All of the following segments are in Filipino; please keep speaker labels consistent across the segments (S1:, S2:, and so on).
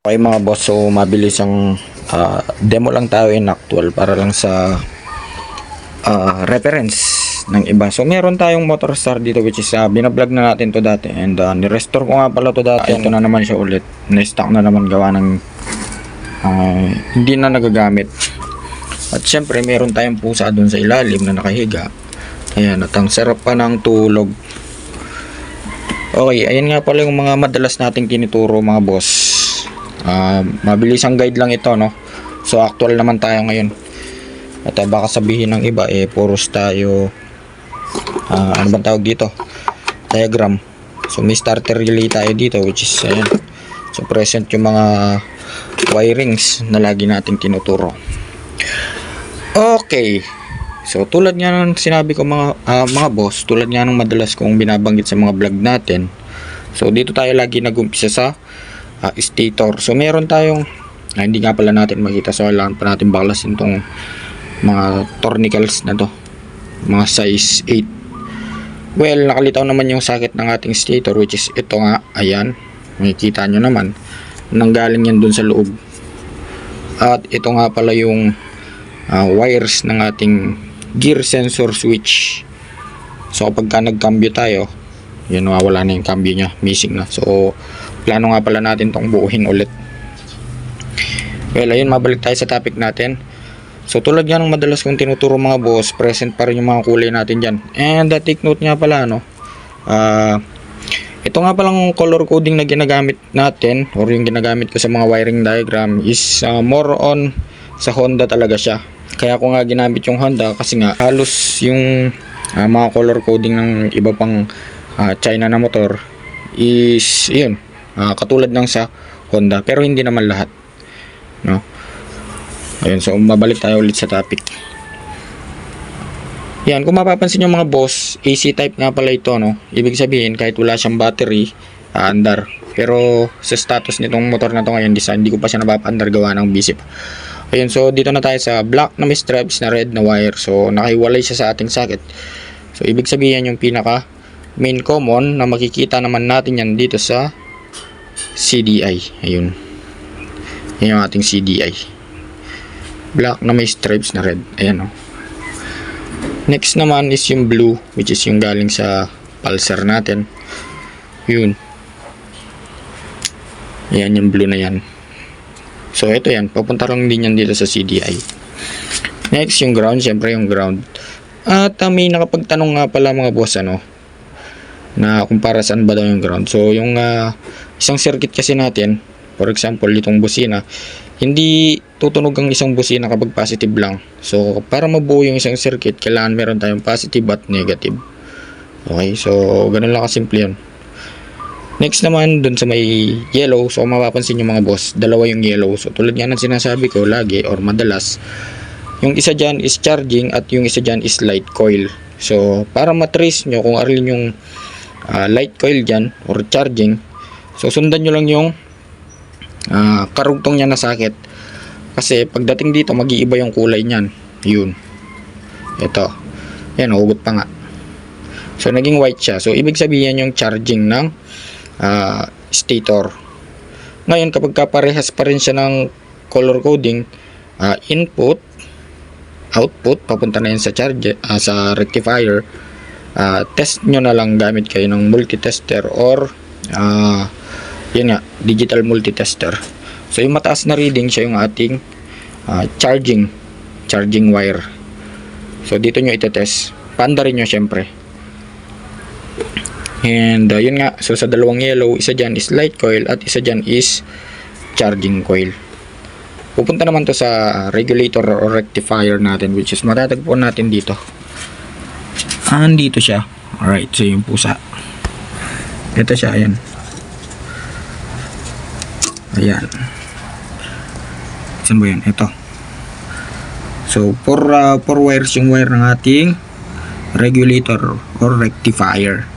S1: Okay mga boss, so mabilis ang ah, demo lang tayo in actual para lang sa ah, reference ng iba. So meron tayong motor star dito which is uh, binablog na natin to dati and uh, ni-restore ko nga pala to dati. Ito na naman siya ulit. Na-stock na naman gawa ng ah, hindi na nagagamit. At syempre meron tayong pusa doon sa ilalim na nakahiga. Ayan, at ang sarap pa ng tulog. Okay, ayan nga pala yung mga madalas nating tinuturo mga boss. Ah, mabilis ang guide lang ito, no? So, actual naman tayo ngayon. At ah, baka sabihin ng iba, eh, puros tayo, ah, ano bang tawag dito? Diagram. So, may starter relay tayo dito, which is, ayan. So, present yung mga wirings na lagi nating tinuturo. Okay. So, tulad nga ng sinabi ko mga, ah, mga boss, tulad nga ng madalas kong binabanggit sa mga vlog natin. So, dito tayo lagi nag-umpisa sa ah, stator. So meron tayong ah, hindi nga pala natin makita so kailangan pa natin baklasin tong mga tornicles na to. Mga size 8. Well, nakalitaw naman yung sakit ng ating stator which is ito nga, ayan. Makikita nyo naman. Nanggaling yan dun sa loob. At ito nga pala yung ah, wires ng ating gear sensor switch. So kapag ka nagcambio tayo, yun nawawala na yung cambio niya, missing na. So plano nga pala natin tong buuhin ulit. Well, ayun, mabalik tayo sa topic natin. So, tulad nga ng madalas kong tinuturo mga boss, present pa rin yung mga kulay natin dyan. And, uh, take note nga pala, no? Ah, ito nga palang color coding na ginagamit natin, or yung ginagamit ko sa mga wiring diagram, is uh, more on sa Honda talaga siya. Kaya ko nga ginamit yung Honda kasi nga halos yung ah, mga color coding ng iba pang ah, China na motor is yun Ah, katulad ng sa Honda pero hindi naman lahat no? Ayun so mabalik tayo ulit sa topic. Yan kung mapapansin yung mga boss AC type nga pala ito no? Ibig sabihin kahit wala siyang battery aandar pero sa status nitong motor na to ngayon hindi ko pa siya napapaandar gawa ng bisip ayun so dito na tayo sa black na may stripes na red na wire. So nakahiwalay siya sa ating socket. So ibig sabihin yung pinaka main common na makikita naman natin yan dito sa CDI. Ayun. Yan yung ating CDI. Black na may stripes na red. Ayan o. Next naman is yung blue, which is yung galing sa pulsar natin. Yun. Ayan yung blue na yan. So, ito yan. Papunta lang din yan dito sa CDI. Next, yung ground. Siyempre, yung ground. At uh, may nakapagtanong nga pala mga boss, ano, na kung para saan ba daw yung ground. So, yung ah, isang circuit kasi natin, for example, itong busina, hindi tutunog ang isang busina kapag positive lang. So, para mabuo yung isang circuit, kailangan meron tayong positive at negative. Okay, so, ganun lang kasimple yun. Next naman, dun sa may yellow, so mapapansin yung mga boss, dalawa yung yellow. So, tulad nga ng sinasabi ko lagi or madalas, yung isa dyan is charging at yung isa dyan is light coil. So, para matrace nyo kung alin yung ah, light coil dyan or charging, so sundan nyo lang yung ah, karugtong niya na sakit. Kasi pagdating dito, mag-iiba yung kulay niyan. Yun. Ito. Yan, hugot pa nga. So, naging white siya. So, ibig sabihin yung charging ng ah, stator. Ngayon, kapag kaparehas pa rin siya ng color coding, ah, input, output, papunta na yun sa charger, ah, sa rectifier, ah, test nyo na lang gamit kayo ng multitester or ah, yun nga, digital multitester. So, yung mataas na reading siya yung ating ah, charging, charging wire. So, dito nyo itetest. Panda rin nyo syempre. And uh, yun nga, so sa dalawang yellow, isa dyan is light coil at isa dyan is charging coil. Pupunta naman to sa regulator or rectifier natin which is matatagpuan natin dito. Ah, dito siya. Alright, so yung pusa. Ito siya, ayan. Ayan. Saan ba yan? Ito. So, for, uh, for wires yung wire ng ating regulator or rectifier.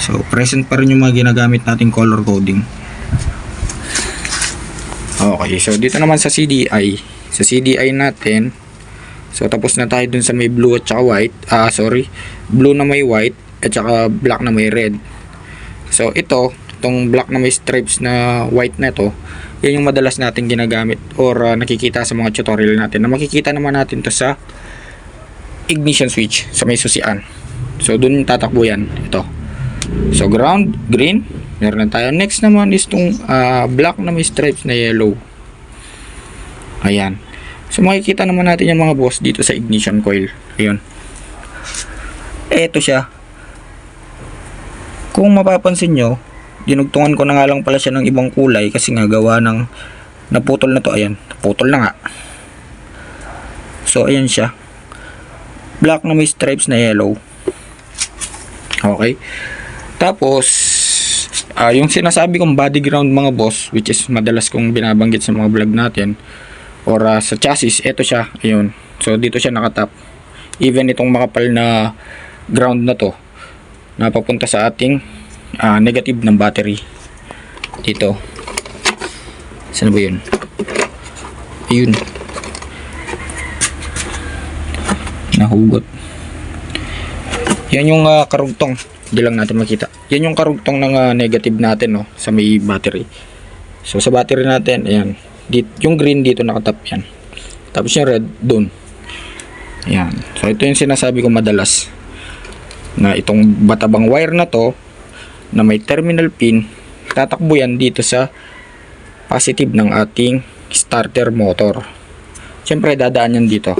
S1: So, present pa rin yung mga ginagamit nating color coding. Okay, so dito naman sa CDI. Sa CDI natin, so tapos na tayo dun sa may blue at saka white. Ah, sorry. Blue na may white at saka black na may red. So, ito, itong black na may stripes na white na to, Yan yung madalas natin ginagamit or ah, nakikita sa mga tutorial natin. Na makikita naman natin to sa ignition switch sa may susian. So, dun tatakbo yan. Ito. So, ground, green. Meron na tayo. Next naman is tong ah, black na may stripes na yellow. Ayan. So, makikita naman natin yung mga boss dito sa ignition coil. Ayun. Eto siya. Kung mapapansin nyo, dinugtungan ko na nga lang pala siya ng ibang kulay kasi nga gawa ng naputol na to. Ayan. Naputol na nga. So, ayan siya. Black na may stripes na yellow. Okay. Tapos, ah yung sinasabi kong body ground mga boss, which is madalas kong binabanggit sa mga vlog natin, or ah, sa chassis, ito siya. Ayun. So, dito siya nakatap. Even itong makapal na ground na to, napapunta sa ating ah, negative ng battery. Dito. Saan ba yun? Ayun. Nahugot. Yan yung ah, karugtong. Hindi lang natin makita. Yan yung karugtong ng ah, negative natin no, sa may battery. So sa battery natin, ayan. Dit, yung green dito nakatap yan. Tapos yung red doon. Ayan. So ito yung sinasabi ko madalas. Na itong batabang wire na to na may terminal pin, tatakbo yan dito sa positive ng ating starter motor. Siyempre dadaan yan dito.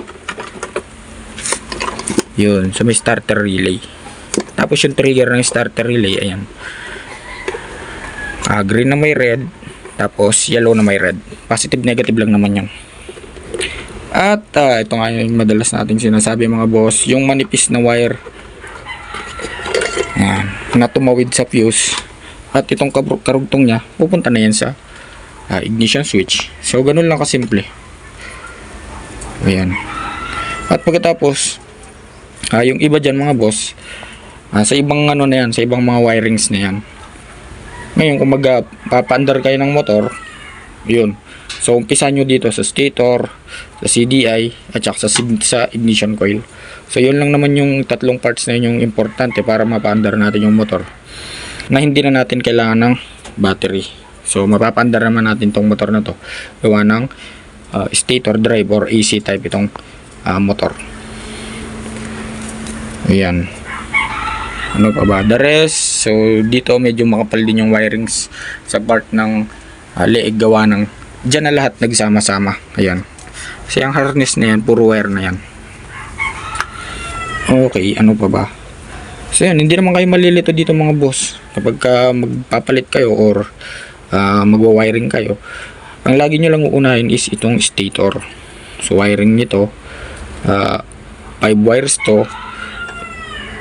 S1: Yun, sa may starter relay. Tapos yung trigger ng starter relay, ayan. Ah, green na may red, tapos yellow na may red. Positive, negative lang naman yan. At ah, ito nga yung madalas nating sinasabi mga boss, yung manipis na wire. Ayan, na tumawid sa fuse. At itong karugtong niya, pupunta na yan sa ah, ignition switch. So, ganun lang kasimple. Ayan. At pagkatapos, ah, yung iba dyan mga boss, ah, sa ibang ano na yan, sa ibang mga wirings na yan. Ngayon, kung magpapaandar kayo ng motor, yun. So, umpisa nyo dito sa stator, sa CDI, at saka sa, sa ignition coil. So, yun lang naman yung tatlong parts na yun yung importante para mapaandar natin yung motor. Na hindi na natin kailangan ng battery. So, mapapaandar naman natin tong motor na to. Gawa ng ah, stator drive or AC type itong ah, motor. Ayan. Ano pa ba? The rest, so dito medyo makapal din yung wirings sa part ng uh, leeg gawa ng dyan na lahat nagsama-sama. Ayan. Kasi ang harness na yan, puro wire na yan. Okay, ano pa ba? So yan, hindi naman kayo malilito dito mga boss. Kapag ka magpapalit kayo or uh, magwa-wiring kayo, ang lagi nyo lang uunahin is itong stator. So wiring nito, uh, 5 wires to,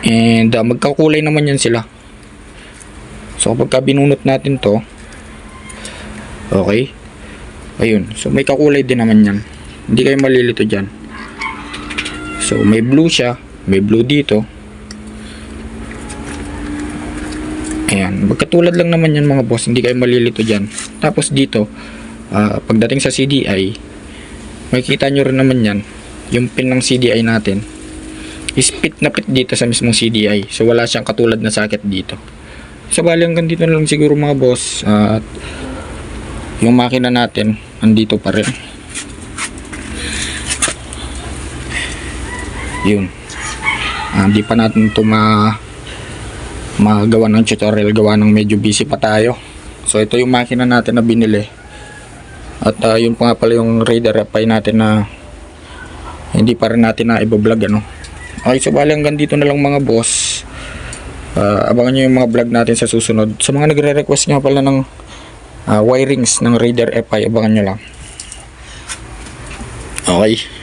S1: And uh, magkakulay naman yan sila. So kapag ka binunot natin to, okay, ayun. So may kakulay din naman yan. Hindi kayo malilito dyan. So may blue siya, may blue dito. Ayan, magkatulad lang naman yan mga boss, hindi kayo malilito dyan. Tapos dito, ah, pagdating sa CDI, makikita nyo rin naman yan, yung pin ng CDI natin, is pit na pit dito sa mismong CDI. So wala siyang katulad na socket dito. So bali hanggang dito na lang siguro mga boss. At yung makina natin andito pa rin. Yun. Ah, Hindi pa natin to ma magawa ng tutorial gawa ng medyo busy pa tayo. So ito yung makina natin na binili. At ah, yun pa nga pala yung radar FI natin na hindi pa rin natin na ibablog ano. Okay, so bali hanggang dito na lang mga boss. Ah, abangan nyo yung mga vlog natin sa susunod. Sa mga nagre-request nga pala ng ah, wirings ng Raider FI, abangan nyo lang. Okay.